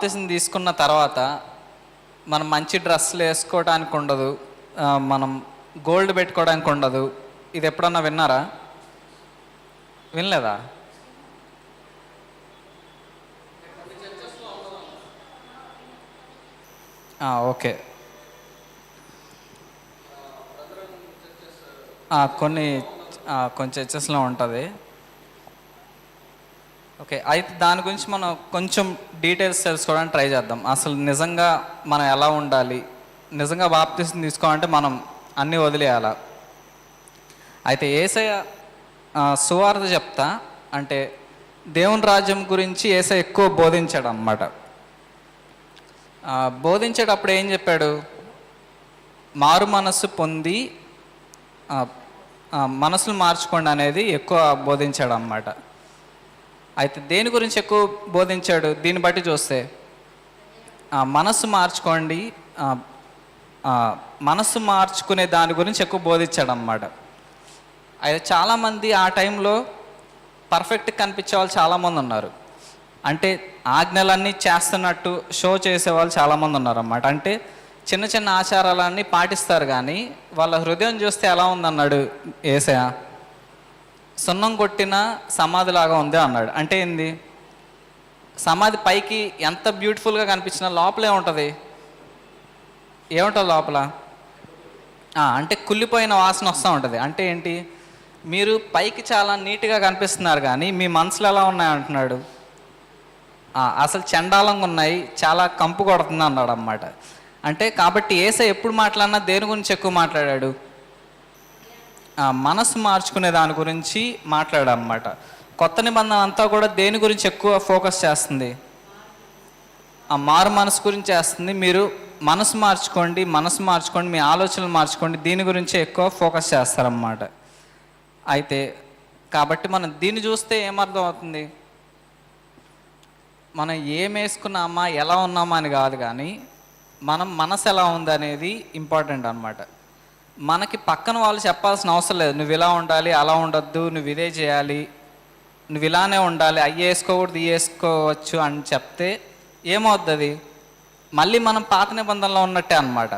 బాప్తిజం తీసుకున్న తర్వాత మనం మంచి డ్రెస్సులు వేసుకోవడానికి ఉండదు మనం గోల్డ్ పెట్టుకోవడానికి ఉండదు. ఇది ఎప్పుడన్నా విన్నారా? వినలేదా? ఓకే. కొన్ని కొంచెం చర్చెస్లో ఉంటుంది. ఓకే అయితే దాని గురించి మనం కొంచెం డీటెయిల్స్ తెలుసుకోవడానికి ట్రై చేద్దాం. అసలు నిజంగా మనం ఎలా ఉండాలి? నిజంగా బాప్తిసం తీసుకోవాలంటే మనం అన్నీ వదిలేయాలా? అయితే ఏసయ సువార్త చెప్తా. అంటే దేవుని రాజ్యం గురించి ఏసయ్య ఎక్కువ బోధించాడు అనమాట బోధించేటప్పుడు ఏం చెప్పాడు? మారు మనస్సు పొంది మనసులు మార్చుకోండి అనేది ఎక్కువ బోధించాడు అన్నమాట అయితే దేని గురించి ఎక్కువ బోధించాడు? దీన్ని బట్టి చూస్తే. మనసు మనస్సు మార్చుకోండి. మనసు మనస్సు మార్చుకునే దాని గురించి ఎక్కువ బోధించాడు అన్నమాట అయితే చాలామంది ఆ టైంలో పర్ఫెక్ట్ కనిపించే వాళ్ళు చాలామంది ఉన్నారు. అంటే ఆజ్ఞలన్నీ చేస్తున్నట్టు షో చేసే వాళ్ళు చాలామంది ఉన్నారు అన్నమాట అంటే చిన్న చిన్న ఆచారాలన్నీ పాటిస్తారు కానీ వాళ్ళ హృదయం చూస్తే ఎలా ఉందన్నాడు ఏసయా సున్నం కొట్టిన సమాధిలాగా ఉంది అన్నాడు. అంటే ఏంది? సమాధి పైకి ఎంత బ్యూటిఫుల్గా కనిపించినా లోపల ఏముంటుంది ఏముంటుంది లోపల? అంటే కుళ్ళిపోయిన వాసన వస్తూ ఉంటుంది. అంటే ఏంటి? మీరు పైకి చాలా నీట్గా కనిపిస్తున్నారు కానీ మీ మనసులో ఎలా ఉన్నాయి అంటున్నాడు. అసలు చండాలంగా ఉన్నాయి చాలా కంపు కొడుతుంది అన్నాడు అన్నమాట అంటే కాబట్టి ఏసై ఎప్పుడు మాట్లాడినా దేని గురించి ఎక్కువ మాట్లాడాడు? మనసు మార్చుకునే దాని గురించి మాట్లాడాడు కొత్త నిబంధన అంతా కూడా దేని గురించి ఎక్కువ ఫోకస్ చేస్తుంది? ఆ మారు మనసు గురించి చేస్తుంది. మీరు మనసు మార్చుకోండి మనసు మార్చుకోండి మీ ఆలోచనలు మార్చుకోండి దీని గురించే ఎక్కువ ఫోకస్ చేస్తారన్నమాట. అయితే కాబట్టి మనం దీన్ని చూస్తే ఏమర్థం అవుతుంది మనం ఏం వేసుకున్నామా ఎలా ఉన్నామా అని కాదు కానీ మనం మనసు ఎలా ఉంది అనేది ఇంపార్టెంట్ అనమాట మనకి పక్కన వాళ్ళు చెప్పాల్సిన అవసరం లేదు. నువ్వు ఇలా ఉండాలి అలా ఉండొద్దు నువ్వు ఇదే చేయాలి నువ్వు ఇలానే ఉండాలి అవి వేసుకోకూడదు ఇవి వేసుకోవచ్చు అని చెప్తే ఏమవుతుంది? మళ్ళీ మనం పాత నిబంధనలో ఉన్నట్టే అనమాట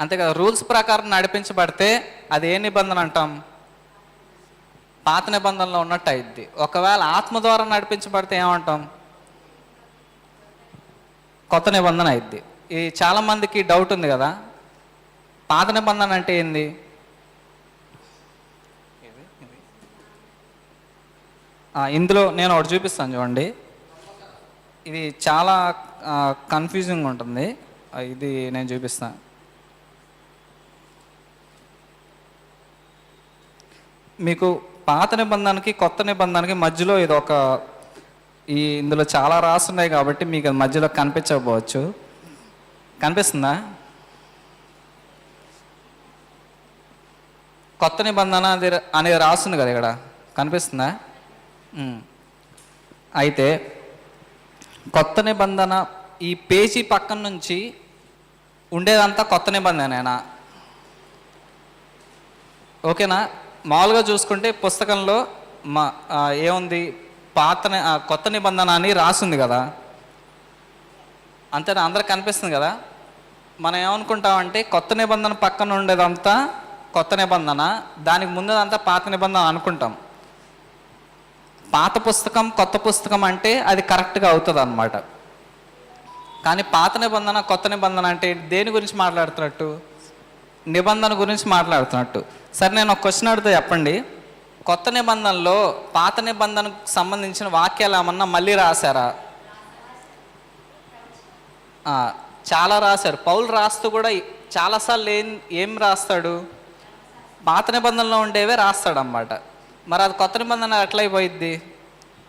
అంతే కదా రూల్స్ ప్రకారం నడిపించబడితే అది ఏ నిబంధన అంటాం? పాత నిబంధనలో ఉన్నట్టు అయింది ఒకవేళ ఆత్మ ద్వారా నడిపించబడితే ఏమంటాం? కొత్త నిబంధన అయింది ఈ చాలామందికి డౌట్ ఉంది కదా. పాత నిబంధన అంటే ఏంది? ఇందులో నేను ఒకటి చూపిస్తాను చూడండి. ఇది చాలా కన్ఫ్యూజింగ్ ఉంటుంది. ఇది నేను చూపిస్తాను. మీకు పాత నిబంధనకి కొత్త నిబంధనకి మధ్యలో ఇది ఒక ఈ ఇందులో చాలా రాసున్నాయి కాబట్టి మీకు అది మధ్యలో కనిపించకపోవచ్చు. కనిపిస్తుందా? కొత్త నిబంధన అది అనేది రాస్తుంది కదా ఇక్కడ. కనిపిస్తుందా? అయితే కొత్త నిబంధన ఈ పేజీ పక్కన నుంచి ఉండేదంతా కొత్త నిబంధనేనా? ఓకేనా? మామూలుగా చూసుకుంటే పుస్తకంలో మా ఏముంది? పాత కొత్త నిబంధన అని రాసింది కదా. అంతేనా? అందరికి కనిపిస్తుంది కదా? మనం ఏమనుకుంటామంటే కొత్త నిబంధన పక్కన ఉండేదంతా కొత్త నిబంధన దానికి ముందుదంతా పాత నిబంధన అనుకుంటాం. పాత పుస్తకం కొత్త పుస్తకం అంటే అది కరెక్ట్గా అవుతుంది అనమాట కానీ పాత నిబంధన కొత్త నిబంధన అంటే దేని గురించి మాట్లాడుతున్నట్టు? నిబంధన గురించి మాట్లాడుతున్నట్టు. సరే నేను ఒక క్వశ్చన్ అడిగితే చెప్పండి. కొత్త నిబంధనలో పాత నిబంధనకు సంబంధించిన వాక్యాలు ఏమన్నా మళ్ళీ రాశారా? చాలా రాశారు. పౌలు రాస్తూ కూడా చాలాసార్లు ఏం ఏం రాస్తాడు? పాత నిబంధనలో ఉండేవే రాస్తాడనమాట మరి అది కొత్త నిబంధన ఎట్లయిపోయిద్ది?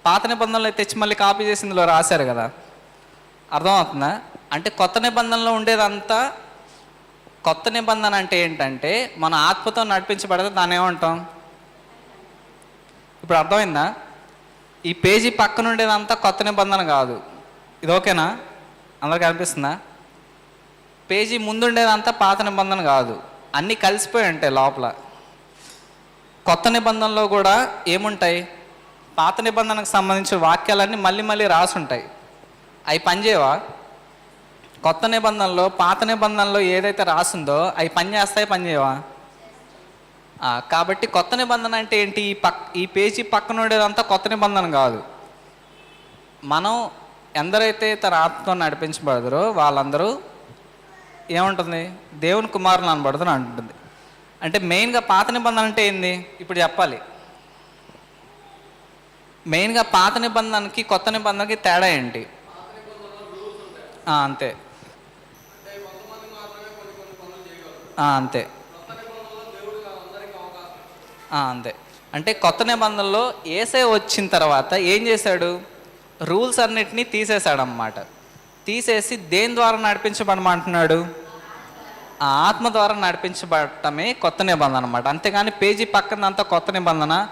పాత నిబంధనలు తెచ్చి మళ్ళీ కాపీ చేసిందిలో రాశారు కదా. అర్థమవుతుందా? అంటే కొత్త నిబంధనలో ఉండేదంతా కొత్త నిబంధన అంటే ఏంటంటే మన ఆత్మతో నడిపించబడితే దాన్ని ఏమంటాం? ఇప్పుడు అర్థమైందా? ఈ పేజీ పక్కన ఉండేదంతా కొత్త నిబంధన కాదు. ఇది ఓకేనా? అందరికి అనిపిస్తుందా? పేజీ ముందుండేదంతా పాత నిబంధన కాదు. అన్నీ కలిసిపోయి ఉంటాయి లోపల. కొత్త నిబంధనలో కూడా ఏముంటాయి? పాత నిబంధనకు సంబంధించిన వాక్యాలన్నీ మళ్ళీ మళ్ళీ రాసి ఉంటాయి అవి పనిచేయవా? కొత్త నిబంధనలో పాత నిబంధనలో ఏదైతే రాసిందో అవి పని చేస్తాయి కాబట్టి కొత్త నిబంధన అంటే ఏంటి? ఈ పక్ ఈ పేజీ పక్కన ఉండేదంతా కొత్త నిబంధన కాదు. మనం ఎందరైతే తన ఆత్మతో నడిపించబడదరో వాళ్ళందరూ ఏముంటుంది? దేవుని కుమారుని అనబడుతుంది అంటుంది. అంటే మెయిన్గా పాత నిబంధన అంటే ఏంది? ఇప్పుడు చెప్పాలి. మెయిన్గా పాత నిబంధనకి కొత్త నిబంధనకి తేడా ఏంటి? అంతే. అంతే. అంతే. అంటే కొత్త నిబంధనలో ఏసే వచ్చిన తర్వాత ఏం చేశాడు? రూల్స్ అన్నిటినీ తీసేశాడు అన్నమాట తీసేసి దేని ద్వారా నడిపించబడమంటున్నాడు ఆ ఆత్మ ద్వారా నడిపించబడటమే కొత్త నిబంధన అనమాట అంతేగాని పేజీ పక్కనంతా కొత్త నిబంధన.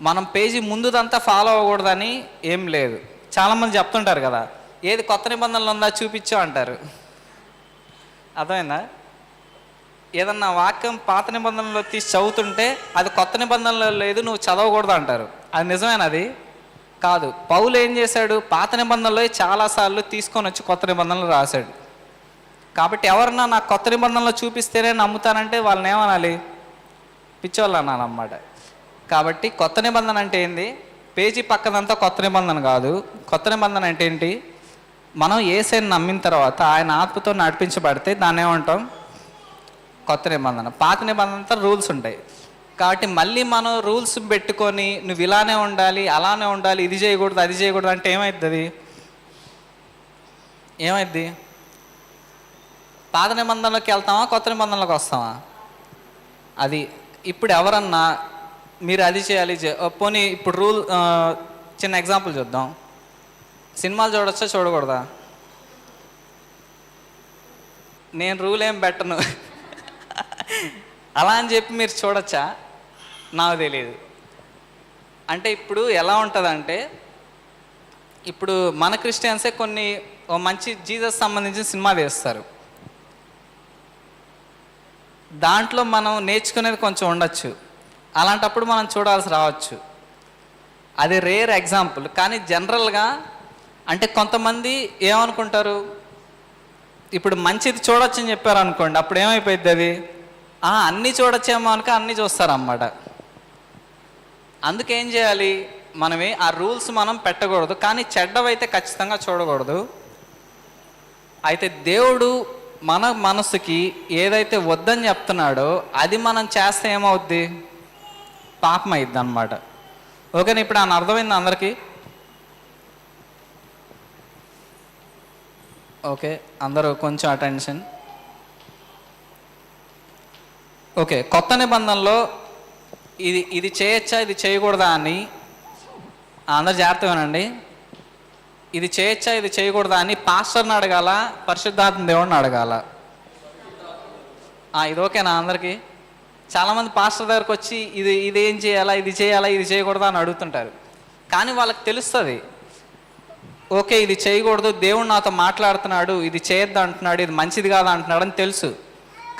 మనం పేజీ ముందుదంతా ఫాలో అవ్వకూడదని ఏం లేదు. చాలామంది చెప్తుంటారు కదా ఏది కొత్త నిబంధనలు ఉందా చూపించు అంటారు. అర్థమైందా? ఏదన్నా వాక్యం పాత నిబంధనలో తీసి చదువుతుంటే అది కొత్త నిబంధనలో లేదు నువ్వు చదవకూడదు అంటారు. అది నిజమేనా అది? కాదు పౌలు ఏం చేశాడు? పాత నిబంధనలో చాలాసార్లు తీసుకొని వచ్చి కొత్త నిబంధనలు రాశాడు. కాబట్టి ఎవరన్నా నాకు కొత్త నిబంధనలు చూపిస్తేనే నమ్ముతానంటే వాళ్ళని ఏమనాలి? పిచ్చోళ్ళు అనాలి అన్నమాట కాబట్టి కొత్త నిబంధన అంటే ఏంది? పేజీ పక్కనంతా కొత్త నిబంధన కాదు. కొత్త నిబంధన అంటే ఏంటి? మనం ఏసైని నమ్మిన తర్వాత ఆయన ఆత్మతో నడిపించబడితే దాన్ని ఏమంటాం? కొత్త నిబంధన. పాత నిబంధన అంతా రూల్స్ ఉంటాయి. కాబట్టి మళ్ళీ మనం రూల్స్ పెట్టుకొని నువ్వు ఇలానే ఉండాలి అలానే ఉండాలి ఇది చేయకూడదు అది చేయకూడదు అంటే ఏమైద్ది ఏమైద్ది? పాత నిబంధనలోకి వెళ్తామా కొత్త నిబంధనలోకి వస్తామా? అది ఇప్పుడు ఎవరన్నా మీరు అది చేయాలి పోనీ ఇప్పుడు రూల్ చిన్న ఎగ్జాంపుల్ చూద్దాం. సినిమాలు చూడొచ్చా చూడకూడదా? నేను రూల్ ఏం పెట్టను. అలా అని చెప్పి మీరు చూడొచ్చా? నాకు తెలియదు అంటే ఇప్పుడు ఎలా ఉంటుందంటే ఇప్పుడు మన క్రిస్టియన్సే కొన్ని ఓ మంచి జీసస్ సంబంధించిన సినిమా తీస్తారు. దాంట్లో మనం నేర్చుకునేది కొంచెం ఉండొచ్చు. అలాంటప్పుడు మనం చూడాల్సి రావచ్చు. అది రేర్ ఎగ్జాంపుల్. కానీ జనరల్గా అంటే కొంతమంది ఏమనుకుంటారు? ఇప్పుడు మంచిది చూడొచ్చని చెప్పారు అనుకోండి అప్పుడు ఏమైపోయింది అది? అన్నీ చూడొచ్చేమో అనుక అన్నీ చూస్తారన్నమాట. అందుకేం చేయాలి? మనమే ఆ రూల్స్ మనం పెట్టకూడదు కానీ చెడ్డవైతే ఖచ్చితంగా చూడకూడదు. అయితే దేవుడు మన మనసుకి ఏదైతే వద్దని చెప్తున్నాడో అది మనం చేస్తే ఏమవుద్ది? పాపం అయిద్ది అనమాట ఓకేనా? ఇప్పుడు ఆయన అర్థమైంది అందరికీ? ఓకే అందరూ కొంచెం అటెన్షన్. ఓకే కొత్త నిబంధనలో ఇది ఇది చేయొచ్చా ఇది చేయకూడదా అని అందరు జాగ్రత్తగానండి. ఇది చేయొచ్చా ఇది చేయకూడదా అని పాస్టర్ని అడగాల పరిశుద్ధాత్మ దేవుడిని అడగాల? ఇది ఓకేనా అందరికీ? చాలామంది పాస్టర్ దగ్గరకు వచ్చి ఇది ఇది ఏం చేయాలా ఇది చేయాలా ఇది చేయకూడదా అని అడుగుతుంటారు. కానీ వాళ్ళకి తెలుస్తుంది. ఓకే ఇది చేయకూడదు దేవుడు నాతో మాట్లాడుతున్నాడు ఇది చేయొద్దు అంటున్నాడు ఇది మంచిది కాదు అంటున్నాడు అని తెలుసు.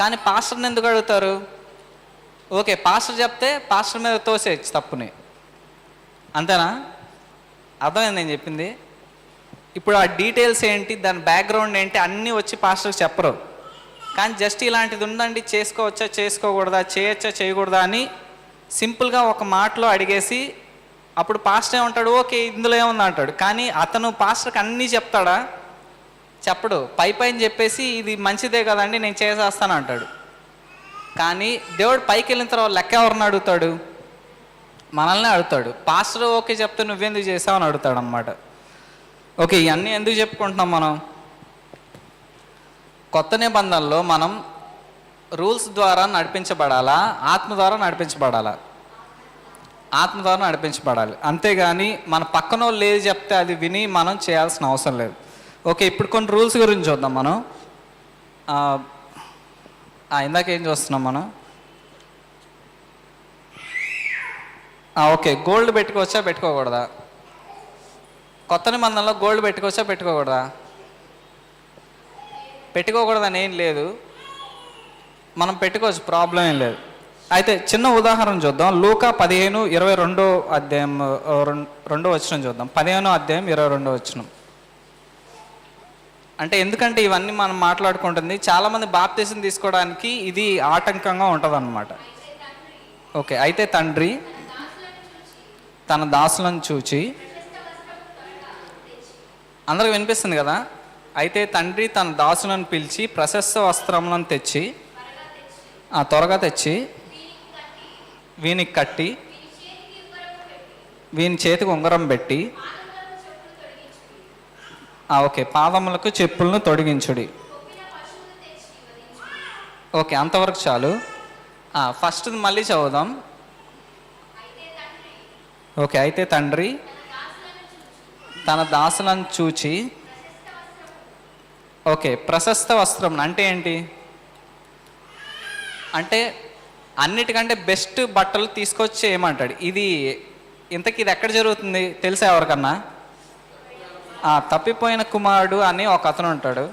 కానీ పాస్టర్ని ఎందుకు అడుగుతారు? ఓకే పాస్టర్ చెప్తే పాస్టర్ మీద తోసేయచ్చు తప్పుని. అంతేనా? అర్థమైంది నేను చెప్పింది? ఇప్పుడు ఆ డీటెయిల్స్ ఏంటి దాని బ్యాక్గ్రౌండ్ ఏంటి అన్నీ వచ్చి పాస్టర్కి చెప్పరు. కానీ జస్ట్ ఇలాంటిది ఉందండి చేసుకోవచ్చా చేసుకోకూడదా చేయొచ్చా చేయకూడదా అని సింపుల్గా ఒక మాటలో అడిగేసి అప్పుడు పాస్టర్ ఏమంటాడు ఓకే ఇందులో ఏముంది? అంటాడు. కానీ అతను పాస్టర్కి అన్నీ చెప్తాడా? చెప్పడు. పై పైన చెప్పేసి ఇది మంచిదే కదండి నేను చేసేస్తాను అంటాడు. కానీ దేవుడు పైకి వెళ్ళిన తర్వాత లెక్క ఎవరిని అడుగుతాడు? మనల్ని అడుగుతాడు. పాస్టర్ ఓకే చెప్తే నువ్వెందుకు చేసావు? అని అడుగుతాడు అనమాట ఓకే ఇవన్నీ ఎందుకు చెప్పుకుంటున్నాం మనం? కొత్త నిబంధనలో మనం రూల్స్ ద్వారా నడిపించబడాలా? ఆత్మ ద్వారా నడిపించబడాలా? ఆత్మ ద్వారా నడిపించబడాలి. అంతేగాని మన పక్కన వాళ్ళు ఏది చెప్తే అది విని మనం చేయాల్సిన అవసరం లేదు. ఓకే ఇప్పుడు కొన్ని రూల్స్ గురించి చూద్దాం మనం. ఇందాక ఏం చూస్తున్నాం మనం? ఓకే గోల్డ్ పెట్టుకోవచ్చా పెట్టుకోకూడదా? కొత్త నిబంధనలో గోల్డ్ పెట్టుకోవచ్చా పెట్టుకోకూడదా? పెట్టుకోకూడదని ఏం లేదు. మనం పెట్టుకోవచ్చు ప్రాబ్లం ఏం లేదు. అయితే చిన్న ఉదాహరణ చూద్దాం. లూకా పదిహేను ఇరవై రెండో అధ్యాయం రెండో వచ్చిన చూద్దాం. పదిహేనో అధ్యాయం ఇరవై రెండో వచ్చినాం అంటే ఎందుకంటే ఇవన్నీ మనం మాట్లాడుకుంటుంది. చాలామంది బాప్తీసం తీసుకోవడానికి ఇది ఆటంకంగా ఉంటుంది ఓకే అయితే తండ్రి తన దాసులను చూచి అందరికి వినిపిస్తుంది కదా? అయితే తండ్రి తన దాసులను పిలిచి ప్రశస్త వస్త్రములను తెచ్చి ఆ, త్వరగా తెచ్చి వీనికి కట్టి వీని చేతికి ఉంగరం పెట్టి ఓకే పాదములకు చెప్పులను తొడిగించుడి. ఓకే అంతవరకు చాలు. ఫస్ట్ మళ్ళీ చదువుదాం. ఓకే అయితే తండ్రి తన దాసులను చూచి ఓకే ప్రశస్త వస్త్రం అంటే ఏంటి? అంటే అన్నిటికంటే బెస్ట్ బట్టలు తీసుకొచ్చి ఏమంటాడు? ఇది ఇంతకీ ఇది ఎక్కడ జరుగుతుంది? తెలుసా ఎవరికన్నా? ఆ, తప్పిపోయిన కుమారుడు అని ఒక అతను ఉంటాడు.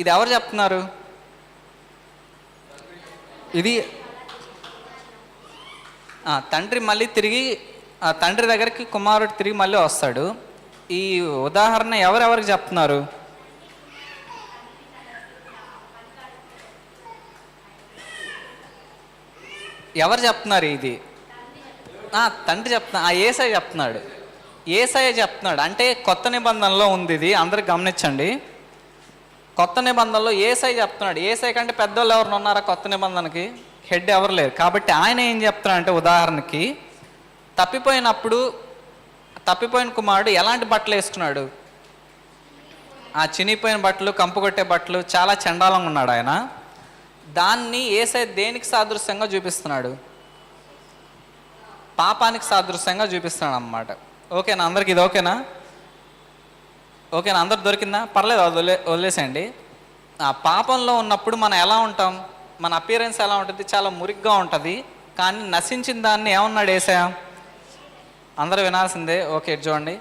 ఇది ఎవరు చెప్తున్నారు? ఇది తండ్రి మళ్ళీ తిరిగి ఆ తండ్రి దగ్గరికి కుమారుడు తిరిగి మళ్ళీ వస్తాడు. ఈ ఉదాహరణ ఎవరెవరికి చెప్తున్నారు? ఎవరు చెప్తున్నారు ఇది? తండ్రి చెప్తున్నా ఆ ఏసై చెప్తున్నాడు. ఏసయ చెప్తున్నాడు అంటే కొత్త నిబంధనలో ఉంది ఇది అందరికి గమనించండి. కొత్త నిబంధనలో ఏసఐ చెప్తున్నాడు ఏసఐ కంటే పెద్దోళ్ళు ఎవరు ఉన్నారా కొత్త నిబంధనకి? హెడ్ ఎవరు లేరు. కాబట్టి ఆయన ఏం చెప్తున్నాడు అంటే ఉదాహరణకి తప్పిపోయినప్పుడు తప్పిపోయిన కుమారుడు ఎలాంటి బట్టలు వేసుకున్నాడు? ఆ చినిగిపోయిన బట్టలు కంపుకొట్టే బట్టలు చాలా చండాలంగా ఉన్నాడు ఆయన. దాన్ని ఏసై దేనికి సాదృశ్యంగా చూపిస్తున్నాడు? పాపానికి సాదృశ్యంగా చూపిస్తున్నాడు అన్నమాట. ఓకేనా? అందరికి ఇది ఓకేనా? ఓకేనా? అందరు దొరికిందా? పర్లేదు అది వదిలే వదిలేసేయండి. ఆ పాపంలో ఉన్నప్పుడు మనం ఎలా ఉంటాం? మన అపియరెన్స్ ఎలా ఉంటుంది? చాలా మురిగ్గా ఉంటుంది. కానీ నశించిన దాన్ని ఏమన్నాడు వేసా అందరూ వినాల్సిందే. ఓకే చూడండి.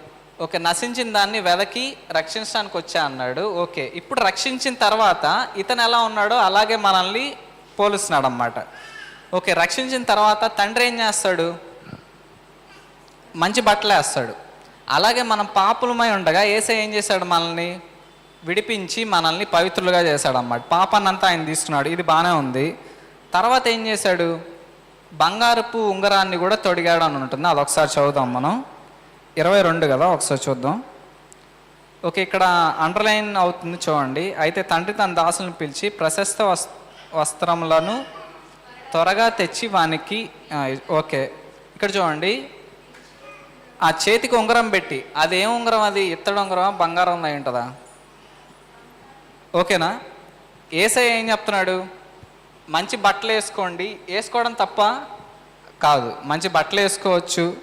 ఓకే నశించిన దాన్ని వెదకి రక్షించడానికి వచ్చా అన్నాడు. ఓకే ఇప్పుడు రక్షించిన తర్వాత ఇతను ఎలా ఉన్నాడో అలాగే మనల్ని పోలుస్తున్నాడు అన్నమాట ఓకే రక్షించిన తర్వాత తండ్రి ఏం చేస్తాడు? మంచి బట్టలు వేస్తాడు. అలాగే మనం పాపులమై ఉండగా ఏసై ఏం చేశాడు మనల్ని? విడిపించి మనల్ని పవిత్రులుగా చేశాడు అన్నమాట పాపాన్నంతా ఆయన తీసుకున్నాడు. ఇది బాగానే ఉంది. తర్వాత ఏం చేశాడు? బంగారపు ఉంగరాన్ని కూడా తొడిగాడు అని ఉంటుంది. అది ఒకసారి చదువుదాం మనం. ఇరవై రెండు కదా ఒకసారి చూద్దాం. ఓకే ఇక్కడ అండర్లైన్ అవుతుంది చూడండి. అయితే తండ్రి తన దాసులను పిలిచి ప్రశస్త వస్ వస్త్రములను త్వరగా తెచ్చి వానికి ఓకే ఇక్కడ చూడండి. ఆ చేతికి ఉంగరం పెట్టి అది ఏం ఉంగరం అది? ఇత్తడి ఉంగరమా? బంగారం అయి ఉంటుందా ఓకేనా? ఏసై ఏం చెప్తున్నాడు? మంచి బట్టలు వేసుకోండి. వేసుకోవడం తప్ప కాదు. మంచి బట్టలు వేసుకోవచ్చు.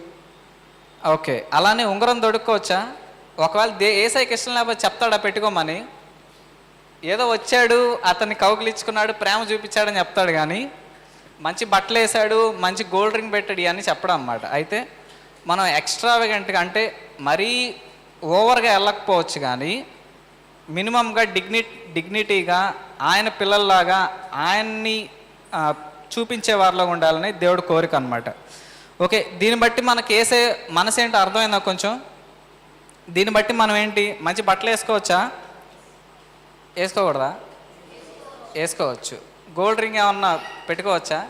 ఓకే. అలానే ఉంగరం దొడుక్కోవచ్చా? ఒకవేళ దే ఏసైకి ఇష్టం లేకపోతే చెప్తాడా? పెట్టుకోమని. ఏదో వచ్చాడు అతన్ని కౌకిలిచ్చుకున్నాడు ప్రేమ చూపించాడని చెప్తాడు కానీ మంచి బట్టలు వేసాడు మంచి గోల్డ్ రింగ్ పెట్టాడు అని చెప్పడం అన్నమాట. అయితే మనం ఎక్స్ట్రావెగెంట్గా అంటే మరీ ఓవర్గా వెళ్ళకపోవచ్చు కానీ మినిమంగా డిగ్ని డిగ్నిటీగా ఆయన పిల్లల్లాగా ఆయన్ని చూపించేవారిలో ఉండాలని దేవుడు కోరిక అనమాట ఓకే దీన్ని బట్టి మనకి వేసే మనసు ఏంటి అర్థమైందా కొంచెం? దీన్ని బట్టి మనం ఏంటి? మంచి బట్టలు వేసుకోవచ్చా? వేసుకోకూడదా? వేసుకోవచ్చు. గోల్డ్ రింగ్ ఏమన్నా పెట్టుకోవచ్చా?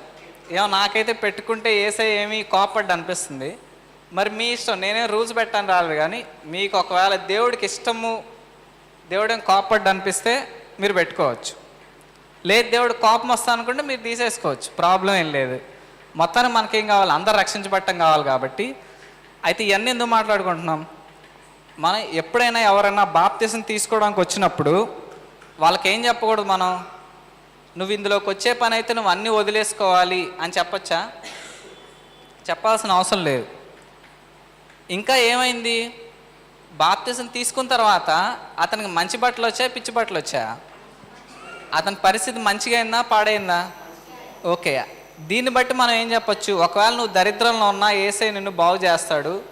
ఏమో నాకైతే పెట్టుకుంటే వేసే ఏమీ కోపడ్డ అనిపిస్తుంది మరి మీ ఇష్టం నేనే రూల్స్ పెట్టాను రాలేదు కానీ మీకు ఒకవేళ దేవుడికి ఇష్టము దేవుడిని కోపడ్డు అనిపిస్తే మీరు పెట్టుకోవచ్చు. లేదు దేవుడు కోపం వస్తా అనుకుంటే మీరు తీసేసుకోవచ్చు ప్రాబ్లం ఏం లేదు. మొత్తానికి మనకేం కావాలి? అందరు రక్షించబట్టం కావాలి కాబట్టి. అయితే ఇవన్నీ ఎందుకు మాట్లాడుకుంటున్నాం? మనం ఎప్పుడైనా ఎవరైనా బాప్తీసం తీసుకోవడానికి వచ్చినప్పుడు వాళ్ళకి ఏం చెప్పకూడదు మనం? నువ్వు ఇందులోకి వచ్చే పని అయితే నువ్వు అన్నీ వదిలేసుకోవాలి అని చెప్పచ్చా? చెప్పాల్సిన అవసరం లేదు. ఇంకా ఏమైంది? బాప్తిజం తీసుకున్న తర్వాత అతనికి మంచి బట్టలు వచ్చాయా పిచ్చి బట్టలు వచ్చాయా అతని పరిస్థితి మంచిగా అయిందా పాడైందా? ఓకే. దీన్ని బట్టి మనం ఏం చెప్పొచ్చు? ఒకవేళ నువ్వు దరిద్రంలో ఉన్నా ఏసై నిన్ను బాగు చేస్తాడు.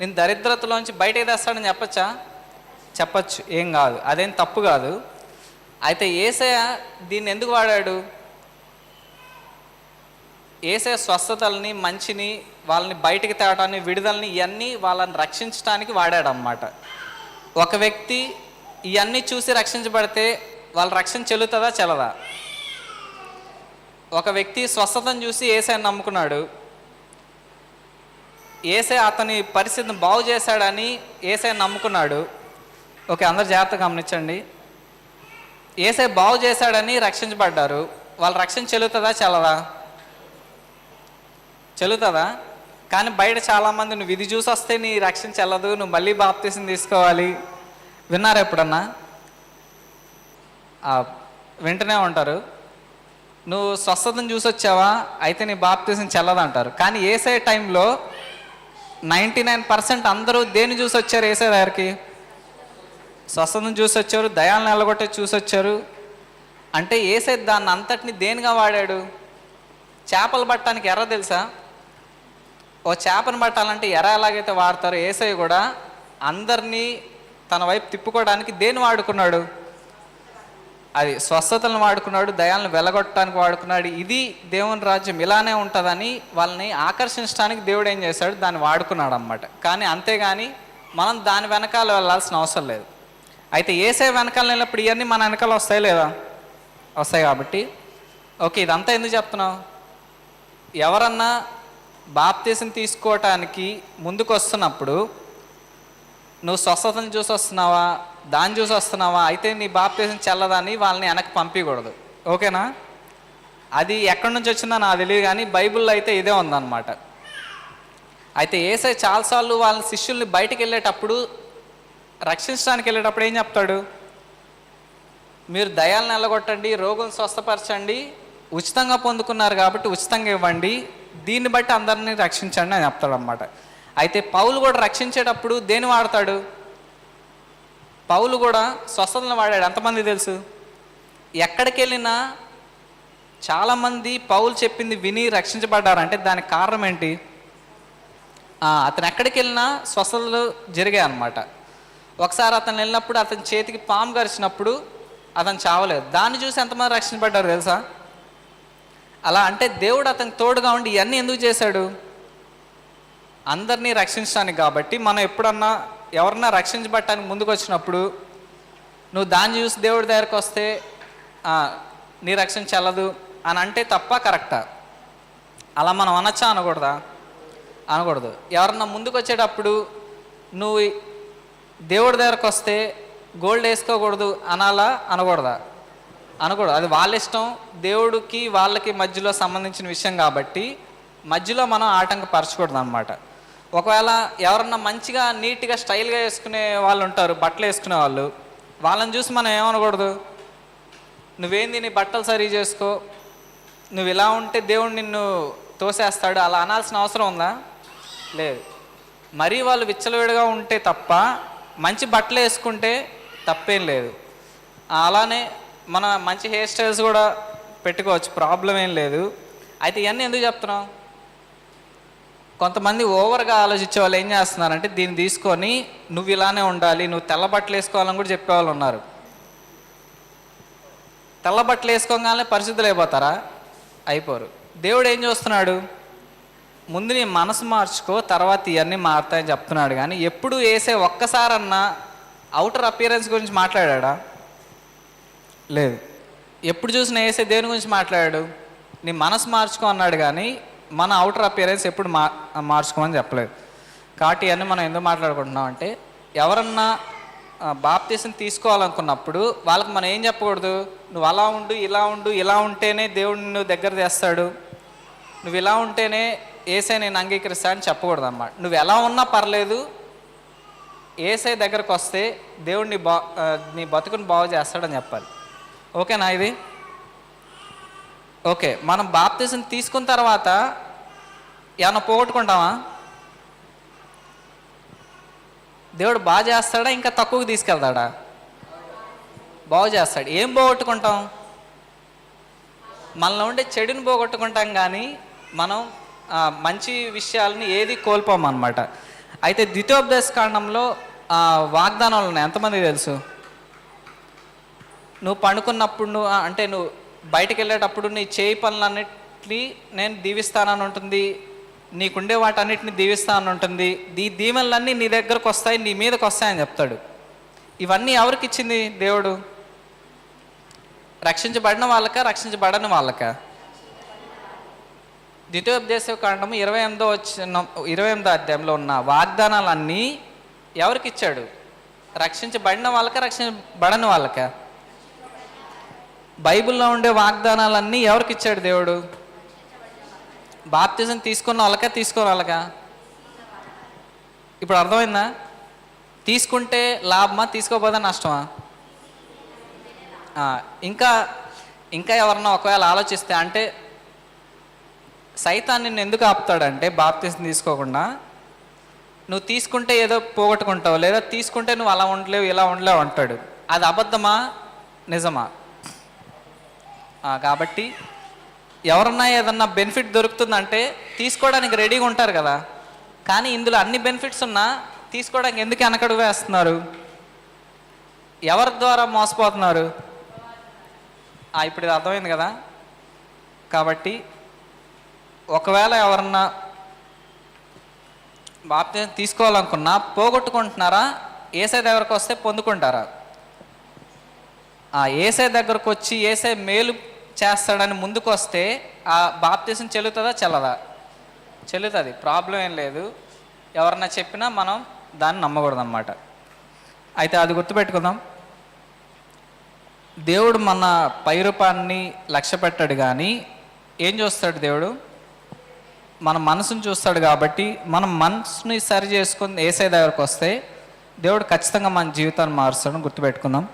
నేను దరిద్రతలోంచి బయటకు తెస్తాడని చెప్పచ్చా? చెప్పచ్చు. ఏం కాదు. అదేం తప్పు కాదు. అయితే ఏసయ దీన్ని ఎందుకు వాడాడు? ఏసయ స్వస్థతల్ని మంచిని వాళ్ళని బయటికి తేవటాన్ని విడుదలని ఇవన్నీ వాళ్ళని రక్షించడానికి వాడాడు అన్నమాట ఒక వ్యక్తి ఇవన్నీ చూసి రక్షించబడితే వాళ్ళ రక్షణ చెల్లుతుందా చెల్లదా? ఒక వ్యక్తి స్వస్థతను చూసి ఏసై నమ్ముకున్నాడు. ఏసై అతని పరిస్థితిని బాగు చేశాడని ఏసై నమ్ముకున్నాడు. ఓకే అందరు జాగ్రత్తగా గమనించండి. ఏసై బాగు చేశాడని రక్షించబడ్డారు. వాళ్ళ రక్షణ చెల్లుతుందా చెల్లదా? చెల్లుతుందా? కానీ బయట చాలామంది నువ్వు ఇది చూసి వస్తే నీ రక్షణ చెల్లదు నువ్వు మళ్ళీ బాప్తీసం తీసుకోవాలి. విన్నారా ఎప్పుడన్నా? వింటనే ఉంటారు. నువ్వు స్వస్థతను చూసి వచ్చావా? అయితే నీ బాప్తీసం చెల్లదంటారు. కానీ ఏసే టైంలో నైంటీ నైన్ పర్సెంట్ అందరూ దేన్ని చూసి వచ్చారు ఏసే దగ్గరికి స్వస్థతను చూసి వచ్చారు దయాలను నిలగొట్టే చూసి వచ్చారు. అంటే ఏసే దాన్ని అంతటిని దేనిగా వాడాడు? చేపలు పట్టడానికి ఎర్ర తెలుసా? ఓ చేపను పట్టాలంటే ఎర్ర ఎలాగైతే వాడతారో ఏసై కూడా అందరినీ తన వైపు తిప్పుకోవడానికి దేన్ని వాడుకున్నాడు? అది స్వస్థతలను వాడుకున్నాడు దయాలను వెలగొట్టడానికి వాడుకున్నాడు. ఇది దేవుని రాజ్యం ఇలానే ఉంటుందని వాళ్ళని ఆకర్షించడానికి దేవుడు ఏం చేశాడు? దాన్ని వాడుకున్నాడు అనమాట కానీ అంతేగాని మనం దాని వెనకాల వెళ్ళాల్సిన అవసరం లేదు. అయితే ఏసే వెనకాల వెళ్ళినప్పుడు ఇవన్నీ మన వెనకాల వస్తాయి లేదా? వస్తాయి కాబట్టి. ఓకే ఇదంతా ఎందుకు చెప్తున్నావు? ఎవరన్నా బాప్తీసం తీసుకోవటానికి ముందుకు వస్తున్నప్పుడు నువ్వు స్వస్థతను చూసి వస్తున్నావా? దాన్ని చూసి వస్తున్నావా? అయితే నీ బాప్తీసం చెల్లదని వాళ్ళని వెనక్కి పంపించకూడదు ఓకేనా? అది ఎక్కడి నుంచి వచ్చిందో నాకు తెలియదు కానీ బైబిల్లో అయితే ఇదే ఉందన్నమాట. అయితే ఏసై చాలాసార్లు వాళ్ళ శిష్యుల్ని బయటికి వెళ్ళేటప్పుడు రక్షించడానికి వెళ్ళేటప్పుడు ఏం చెప్తాడు? మీరు దయాలను నిలగొట్టండి రోగులను స్వస్థపరచండి ఉచితంగా పొందుకున్నారు కాబట్టి ఉచితంగా ఇవ్వండి దీన్ని బట్టి అందరినీ రక్షించండి అని చెప్తాడు అనమాట అయితే పౌలు కూడా రక్షించేటప్పుడు దేని వాడతాడు? పౌలు కూడా స్వస్థతలను వాడాడు. ఎంతమంది తెలుసు? ఎక్కడికి వెళ్ళినా చాలామంది పౌలు చెప్పింది విని రక్షించబడ్డారంటే దానికి కారణం ఏంటి? అతను ఎక్కడికి వెళ్ళినా స్వస్థతలు జరిగాయి అనమాట ఒకసారి అతను వెళ్ళినప్పుడు అతని చేతికి పాము గరిచినప్పుడు అతను చావలేదు. దాన్ని చూసి ఎంతమంది రక్షించబడ్డారు తెలుసా? అలా అంటే దేవుడు అతనికి తోడుగా ఉండి ఇవన్నీ ఎందుకు చేశాడు? అందరినీ రక్షించడానికి కాబట్టి మనం ఎప్పుడన్నా ఎవరన్నా రక్షించబట్టడానికి ముందుకు వచ్చినప్పుడు నువ్వు దాన్ని చూసి దేవుడి దగ్గరకు వస్తే నీ రక్షణ చెల్లదు అని అంటే తప్ప కరెక్టా? అలా మనం అనొచ్చా అనకూడదా? అనకూడదు. ఎవరన్నా ముందుకు వచ్చేటప్పుడు నువ్వు దేవుడి దగ్గరకు వస్తే గోల్డ్ వేసుకోకూడదు అనాలా అనకూడదా? అనకూడదు. అది వాళ్ళ ఇష్టం దేవుడికి వాళ్ళకి మధ్యలో సంబంధించిన విషయం కాబట్టి మధ్యలో మనం ఆటంకపరచకూడదు అనమాట ఒకవేళ ఎవరన్నా మంచిగా నీట్గా స్టైల్గా వేసుకునే వాళ్ళు ఉంటారు బట్టలు వేసుకునే వాళ్ళు వాళ్ళని చూసి మనం ఏమనకూడదు? నువ్వేంది నీ బట్టలు సరి చేసుకో నువ్వు ఇలా ఉంటే దేవుడు నిన్ను తోసేస్తాడు అలా అనాల్సిన అవసరం ఉందా? లేదు. మరీ వాళ్ళు విచ్చలవిడిగా ఉంటే తప్ప మంచి బట్టలు వేసుకుంటే తప్పేం లేదు. అలానే మన మంచి హెయిర్ స్టైల్స్ కూడా పెట్టుకోవచ్చు. ప్రాబ్లం ఏం లేదు. అయితే ఇవన్నీ ఎందుకు చెప్తున్నాం కొంతమంది ఓవర్గా ఆలోచించే వాళ్ళు ఏం చేస్తున్నారంటే దీన్ని తీసుకొని నువ్వు ఇలానే ఉండాలి నువ్వు తెల్ల బట్టలు వేసుకోవాలని కూడా చెప్పేవాళ్ళు ఉన్నారు. తెల్ల బట్టలు వేసుకోగానే పరిశుద్ధులు అయిపోతారా? అయిపోరు. దేవుడు ఏం చూస్తున్నాడు? ముందు నీ మనసు మార్చుకో తర్వాత ఇవన్నీ మారుతాయని చెప్తున్నాడు. కానీ ఎప్పుడు వేసే ఒక్కసారన్నా అవుటర్ అపియరెన్స్ గురించి మాట్లాడా లేదు. ఎప్పుడు చూసినా ఏసే దేని గురించి మాట్లాడాడు? నీ మనసు మార్చుకో అన్నాడు కానీ మన అవుటర్ అపియరెన్స్ ఎప్పుడు మా మార్చుకోమని చెప్పలేదు. కాబట్టి అన్నీ మనం ఎందుకు మాట్లాడుకుంటున్నాం అంటే ఎవరన్నా బాప్తీసం తీసుకోవాలనుకున్నప్పుడు వాళ్ళకి మనం ఏం చెప్పకూడదు? నువ్వు అలా ఉండు ఇలా ఉండు ఇలా ఉంటేనే దేవుడు నువ్వు దగ్గర తెస్తాడు. నువ్వు ఇలా ఉంటేనే ఏసై నేను అంగీకరిస్తా అని చెప్పకూడదు అన్నమాట నువ్వు ఎలా ఉన్నా పర్లేదు. ఏసై దగ్గరకు వస్తే దేవుడు నీ బా నీ బతుకుని బాగు చేస్తాడని చెప్పాలి. ఓకేనా ఇది? ఓకే మనం బాప్తిజం తీసుకున్న తర్వాత ఏమన్నా పోగొట్టుకుంటామా? దేవుడు బాగా చేస్తాడా ఇంకా తక్కువకి తీసుకెళ్తాడా? బాగు చేస్తాడు. ఏం పోగొట్టుకుంటాం? మనలో ఉండే చెడుని పోగొట్టుకుంటాం కానీ మనం మంచి విషయాలని ఏది కోల్పోమన్నమాట. అనమాట అయితే ద్వితీయోపదేశ కాండంలో వాగ్దానాలు ఉన్నాయి. ఎంతమంది తెలుసు? నువ్వు పండుకున్నప్పుడు నువ్వు అంటే నువ్వు బయటికి వెళ్ళేటప్పుడు నీ చేయి పనులన్నిటినీ నేను దీవిస్తానని ఉంటుంది. నీకుండే వాటన్నిటిని దీవిస్తానని ఉంటుంది. ఈ దీవెనలన్నీ నీ దగ్గరకు వస్తాయి నీ మీదకి వస్తాయని చెప్తాడు. ఇవన్నీ ఎవరికి ఇచ్చింది దేవుడు? రక్షించబడిన వాళ్ళక రక్షించబడని వాళ్ళక? ద్వితీయోపదేశ కాండము ఇరవై ఎనిమిదో వచ్చిన ఇరవై ఎనిమిదో అధ్యాయంలో ఉన్న వాగ్దానాలన్నీ ఎవరికి ఇచ్చాడు? రక్షించబడిన వాళ్ళక రక్షించబడని వాళ్ళకా? బైబిల్లో ఉండే వాగ్దానాలన్నీ ఎవరికి ఇచ్చాడు దేవుడు? బాప్తిజం తీసుకున్న వాళ్ళకా తీసుకున్న వాళ్ళకా ఇప్పుడు అర్థమైందా? తీసుకుంటే లాభమా తీసుకోపోతే నష్టమా? ఇంకా ఇంకా ఎవరన్నా ఒకవేళ ఆలోచిస్తే అంటే సైతాన్ని నిన్ను ఎందుకు ఆపుతాడంటే బాప్తిజం తీసుకోకుండా నువ్వు తీసుకుంటే ఏదో పోగొట్టుకుంటావు లేదా తీసుకుంటే నువ్వు అలా ఉండలేవు ఇలా ఉండలేవు అంటాడు. అది అబద్ధమా? నిజమా? కాబట్టి ఎవరన్నా ఏదన్నా బెనిఫిట్ దొరుకుతుందంటే తీసుకోవడానికి రెడీగా ఉంటారు కదా. కానీ ఇందులో అన్ని బెనిఫిట్స్ ఉన్నా తీసుకోవడానికి ఎందుకు వెనకడుగు వేస్తున్నారు? ఎవరి ద్వారా మోసపోతున్నారు? ఇప్పుడు ఇది అర్థమైంది కదా. కాబట్టి ఒకవేళ ఎవరన్నా బాప్తి తీసుకోవాలనుకున్నా పోగొట్టుకుంటున్నారా? ఏసై దగ్గరకు వస్తే పొందుకుంటారా? ఆ ఏసై దగ్గరకు వచ్చి ఏసై మేలు చేస్తాడని ముందుకు వస్తే ఆ బాప్తిజం చెల్లుతుందా చెల్లదా? చెల్లుతుంది. ప్రాబ్లం ఏం లేదు. ఎవరన్నా చెప్పినా మనం దాన్ని నమ్మకూడదు అనమాట అయితే అది గుర్తుపెట్టుకుందాం. దేవుడు మన పైరూపాన్ని లక్ష్య పెట్టాడు కానీ ఏం చూస్తాడు దేవుడు? మన మనసును చూస్తాడు కాబట్టి మనం మనసుని సరి చేసుకుని ఏసై దగ్గరకు వస్తే దేవుడు ఖచ్చితంగా మన జీవితాన్ని మారుస్తాడని గుర్తుపెట్టుకుందాం.